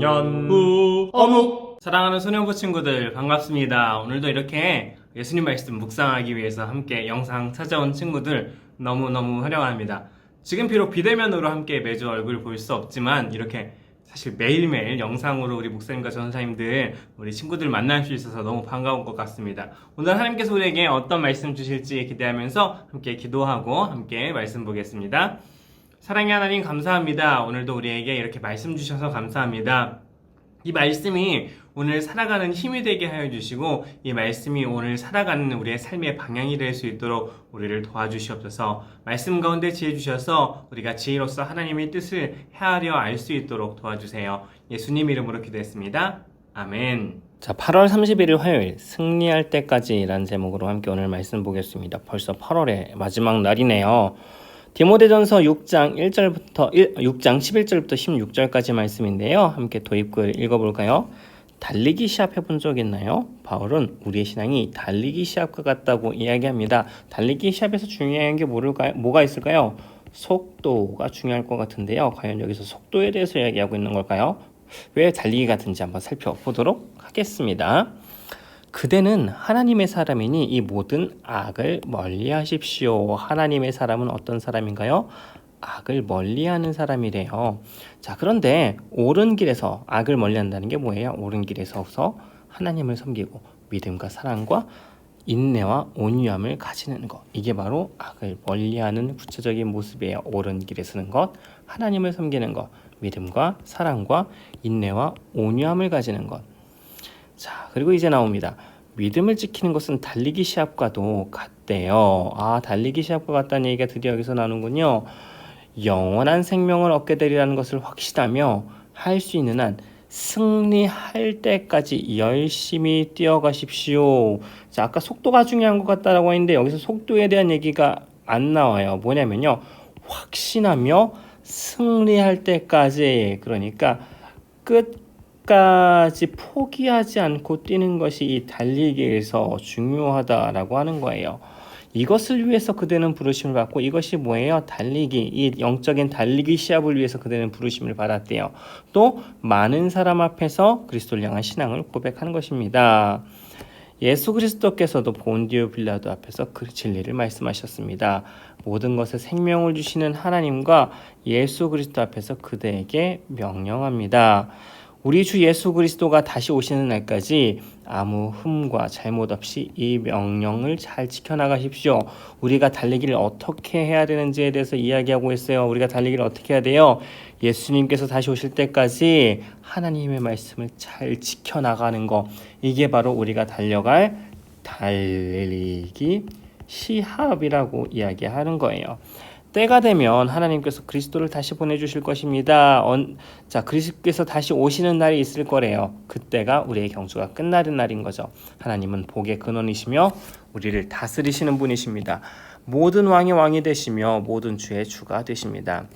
연후 어묵 사랑하는 소년부 친구들 반갑습니다. 오늘도 이렇게 예수님 말씀 묵상하기 위해서 함께 영상 찾아온 친구들 너무너무 환영합니다. 지금 비록 비대면으로 함께 매주 얼굴 볼 수 없지만 이렇게 사실 매일매일 영상으로 우리 목사님과 전사님들 우리 친구들 만날 수 있어서 너무 반가운 것 같습니다. 오늘 하나님께서 우리에게 어떤 말씀 주실지 기대하면서 함께 기도하고 함께 말씀 보겠습니다. 사랑의 하나님 감사합니다. 오늘도 우리에게 이렇게 말씀 주셔서 감사합니다. 이 말씀이 오늘 살아가는 힘이 되게 하여 주시고 이 말씀이 오늘 살아가는 우리의 삶의 방향이 될 수 있도록 우리를 도와주시옵소서. 말씀 가운데 지혜 주셔서 우리가 지혜로서 하나님의 뜻을 헤아려 알 수 있도록 도와주세요. 예수님 이름으로 기도했습니다. 아멘. 자, 8월 31일 화요일 승리할 때까지라는 제목으로 함께 오늘 말씀 보겠습니다. 벌써 8월의 마지막 날이네요. 디모데전서 6장 1절부터 6장 11절부터 16절까지 말씀인데요. 함께 도입글 읽어볼까요? 달리기 시합 해본 적 있나요? 바울은 우리의 신앙이 달리기 시합과 같다고 이야기합니다. 달리기 시합에서 중요한 게 뭐를까요? 뭐가 있을까요? 속도가 중요할 것 같은데요. 과연 여기서 속도에 대해서 이야기하고 있는 걸까요? 왜 달리기 같은지 한번 살펴보도록 하겠습니다. 그대는 하나님의 사람이니 이 모든 악을 멀리 하십시오. 하나님의 사람은 어떤 사람인가요? 악을 멀리하는 사람이래요. 자, 그런데 옳은 길에서 악을 멀리한다는 게 뭐예요? 옳은 길에서서 하나님을 섬기고 믿음과 사랑과 인내와 온유함을 가지는 것. 이게 바로 악을 멀리하는 구체적인 모습이에요. 옳은 길에 서는 것, 하나님을 섬기는 것, 믿음과 사랑과 인내와 온유함을 가지는 것. 자, 그리고 이제 나옵니다. 믿음을 지키는 것은 달리기 시합과도 같대요. 아, 달리기 시합과 같다는 얘기가 드디어 여기서 나오는군요. 영원한 생명을 얻게 되리라는 것을 확신하며 할 수 있는 한 승리할 때까지 열심히 뛰어가십시오. 자, 아까 속도가 중요한 것 같다라고 했는데 여기서 속도에 대한 얘기가 안 나와요. 뭐냐면요. 확신하며 승리할 때까지 그러니까 끝까지 포기하지 않고 뛰는 것이 이 달리기에서 중요하다라고 하는 거예요. 이것을 위해서 그대는 부르심을 받고 이것이 뭐예요? 달리기, 이 영적인 달리기 시합을 위해서 그대는 부르심을 받았대요. 또 많은 사람 앞에서 그리스도를 향한 신앙을 고백하는 것입니다. 예수 그리스도께서도 본디오 빌라도 앞에서 그 진리를 말씀하셨습니다. 모든 것에 생명을 주시는 하나님과 예수 그리스도 앞에서 그대에게 명령합니다. 우리 주 예수 그리스도가 다시 오시는 날까지 아무 흠과 잘못 없이 이 명령을 잘 지켜나가십시오. 우리가 달리기를 어떻게 해야 되는지에 대해서 이야기하고 있어요. 우리가 달리기를 어떻게 해야 돼요? 예수님께서 다시 오실 때까지 하나님의 말씀을 잘 지켜나가는 거. 이게 바로 우리가 달려갈 달리기 시합이라고 이야기하는 거예요. 때가 되면 하나님께서 그리스도를 다시 보내주실 것입니다. 언, 자, 그리스도께서 다시 오시는 날이 있을 거래요. 그때가 우리의 경주가 끝나는 날인 거죠. 하나님은 복의 근원이시며 우리를 다스리시는 분이십니다. 모든 왕의 왕이 되시며 모든 주의 주가 되십니다.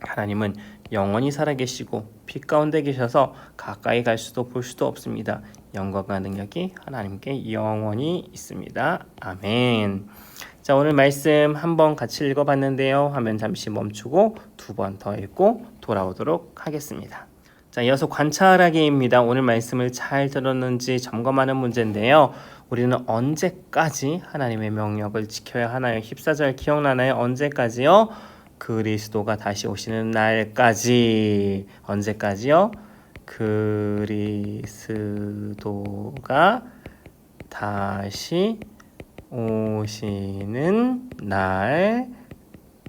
하나님은 영원히 살아계시고 빛 가운데 계셔서 가까이 갈 수도 볼 수도 없습니다. 영광과 능력이 하나님께 영원히 있습니다. 아멘. 자, 오늘 말씀 한번 같이 읽어봤는데요. 화면 잠시 멈추고 두 번 더 읽고 돌아오도록 하겠습니다. 자, 이어서 관찰하기입니다. 오늘 말씀을 잘 들었는지 점검하는 문제인데요. 우리는 언제까지 하나님의 명령을 지켜야 하나요? 14절 기억나나요? 언제까지요? 그리스도가 다시 오시는 날까지. 언제까지요? 그리스도가 다시 오시는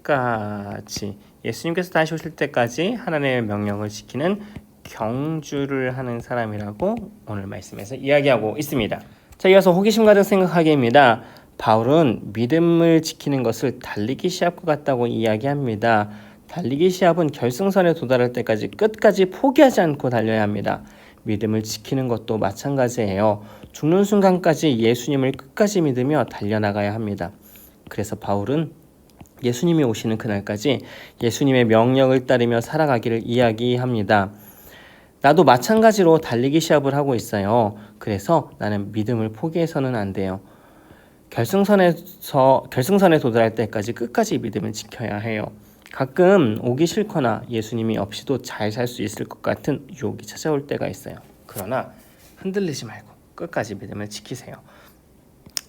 날까지 예수님께서 다시 오실 때까지 하나님의 명령을 지키는 경주를 하는 사람이라고 오늘 말씀에서 이야기하고 있습니다. 자, 이어서 호기심 가득 생각하기입니다. 바울은 믿음을 지키는 것을 달리기 시합과 같다고 이야기합니다. 달리기 시합은 결승선에 도달할 때까지 끝까지 포기하지 않고 달려야 합니다. 믿음을 지키는 것도 마찬가지예요. 죽는 순간까지 예수님을 끝까지 믿으며 달려나가야 합니다. 그래서 바울은 예수님이 오시는 그날까지 예수님의 명령을 따르며 살아가기를 이야기합니다. 나도 마찬가지로 달리기 시합을 하고 있어요. 그래서 나는 믿음을 포기해서는 안 돼요. 결승선에서 결승선에 도달할 때까지 끝까지 믿음을 지켜야 해요. 가끔 오기 싫거나 예수님이 없이도 잘 살 수 있을 것 같은 유혹이 찾아올 때가 있어요. 그러나 흔들리지 말고 끝까지 믿음을 지키세요.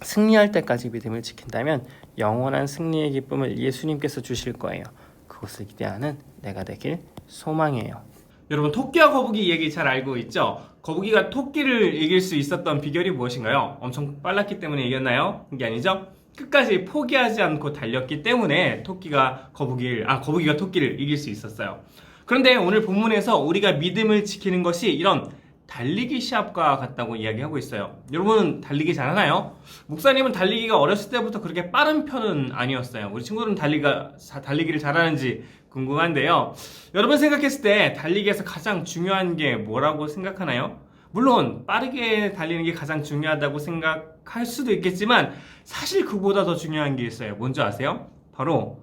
승리할 때까지 믿음을 지킨다면 영원한 승리의 기쁨을 예수님께서 주실 거예요. 그것을 기대하는 내가 되길 소망해요. 여러분 토끼와 거북이 얘기 잘 알고 있죠? 거북이가 토끼를 이길 수 있었던 비결이 무엇인가요? 엄청 빨랐기 때문에 이겼나요? 그게 아니죠? 끝까지 포기하지 않고 달렸기 때문에 토끼가 거북이를 아 거북이가 토끼를 이길 수 있었어요. 그런데 오늘 본문에서 우리가 믿음을 지키는 것이 이런 달리기 시합과 같다고 이야기하고 있어요. 여러분 달리기 잘하나요? 목사님은 달리기가 어렸을 때부터 그렇게 빠른 편은 아니었어요. 우리 친구들은 달리가 달리기를 잘하는지 궁금한데요. 여러분 생각했을 때 달리기에서 가장 중요한 게 뭐라고 생각하나요? 물론 빠르게 달리는 게 가장 중요하다고 생각할 수도 있겠지만 사실 그보다 더 중요한 게 있어요. 뭔지 아세요? 바로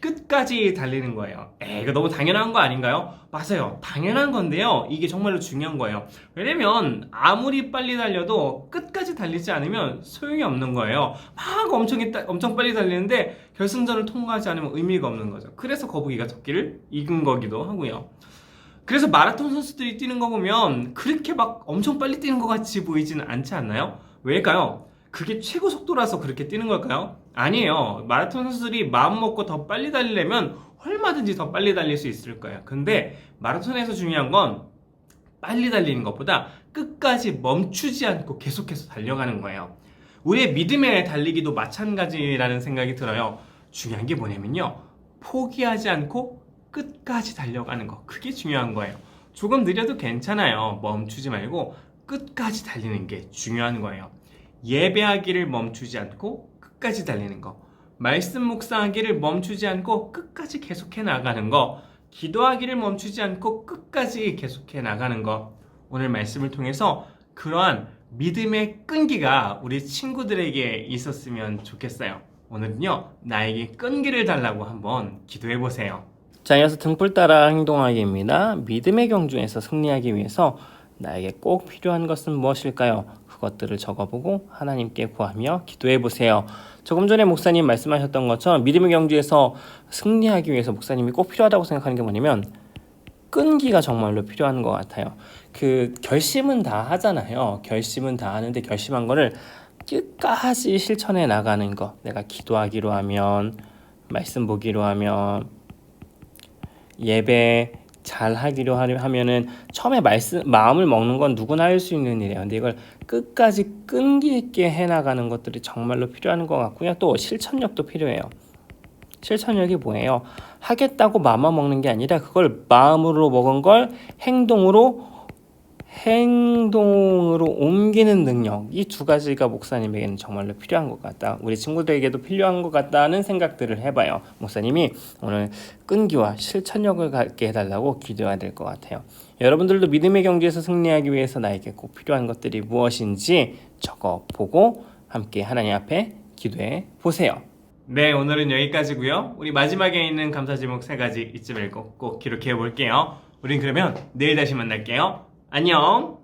끝까지 달리는 거예요. 에, 이거 너무 당연한 거 아닌가요? 맞아요. 당연한 건데요. 이게 정말로 중요한 거예요. 왜냐면 아무리 빨리 달려도 끝까지 달리지 않으면 소용이 없는 거예요. 막 엄청, 엄청 빨리 달리는데 결승전을 통과하지 않으면 의미가 없는 거죠. 그래서 거북이가 토끼를 이긴 거기도 하고요. 그래서 마라톤 선수들이 뛰는 거 보면 그렇게 막 엄청 빨리 뛰는 것 같이 보이지는 않지 않나요? 왜일까요? 그게 최고 속도라서 그렇게 뛰는 걸까요? 아니에요. 마라톤 선수들이 마음 먹고 더 빨리 달리려면 얼마든지 더 빨리 달릴 수 있을 거예요. 근데 마라톤에서 중요한 건 빨리 달리는 것보다 끝까지 멈추지 않고 계속해서 달려가는 거예요. 우리의 믿음의 달리기도 마찬가지라는 생각이 들어요. 중요한 게 뭐냐면요. 포기하지 않고 끝까지 달려가는 거. 그게 중요한 거예요. 조금 느려도 괜찮아요. 멈추지 말고 끝까지 달리는 게 중요한 거예요. 예배하기를 멈추지 않고 끝까지 달리는 거. 말씀 묵상하기를 멈추지 않고 끝까지 계속해 나가는 거. 기도하기를 멈추지 않고 끝까지 계속해 나가는 거. 오늘 말씀을 통해서 그러한 믿음의 끈기가 우리 친구들에게 있었으면 좋겠어요. 오늘은요, 나에게 끈기를 달라고 한번 기도해 보세요. 자, 이어서 등불 따라 행동하기입니다. 믿음의 경주에서 승리하기 위해서 나에게 꼭 필요한 것은 무엇일까요? 그것들을 적어보고 하나님께 구하며 기도해 보세요. 조금 전에 목사님 말씀하셨던 것처럼 믿음의 경주에서 승리하기 위해서 목사님이 꼭 필요하다고 생각하는 게 뭐냐면 끈기가 정말로 필요한 것 같아요. 그 결심은 다 하잖아요. 결심은 다 하는데 결심한 거를 끝까지 실천해 나가는 거. 내가 기도하기로 하면 말씀 보기로 하면 예배 잘 하기로 하면은 처음에 말씀 마음을 먹는 건 누구나 할 수 있는 일이에요. 근데 이걸 끝까지 끈기 있게 해 나가는 것들이 정말로 필요한 것 같고요. 또 실천력도 필요해요. 실천력이 뭐예요? 하겠다고 마음만 먹는 게 아니라 그걸 마음으로 먹은 걸 행동으로 행동으로 옮기는 능력 이 두 가지가 목사님에게는 정말로 필요한 것 같다. 우리 친구들에게도 필요한 것 같다는 생각들을 해봐요. 목사님이 오늘 끈기와 실천력을 갖게 해달라고 기도해야 될 것 같아요. 여러분들도 믿음의 경주에서 승리하기 위해서 나에게 꼭 필요한 것들이 무엇인지 적어 보고 함께 하나님 앞에 기도해 보세요. 네, 오늘은 여기까지고요. 우리 마지막에 있는 감사 제목 세 가지 잊지 말고 꼭 기록해 볼게요. 우린 그러면 내일 다시 만날게요. 안녕.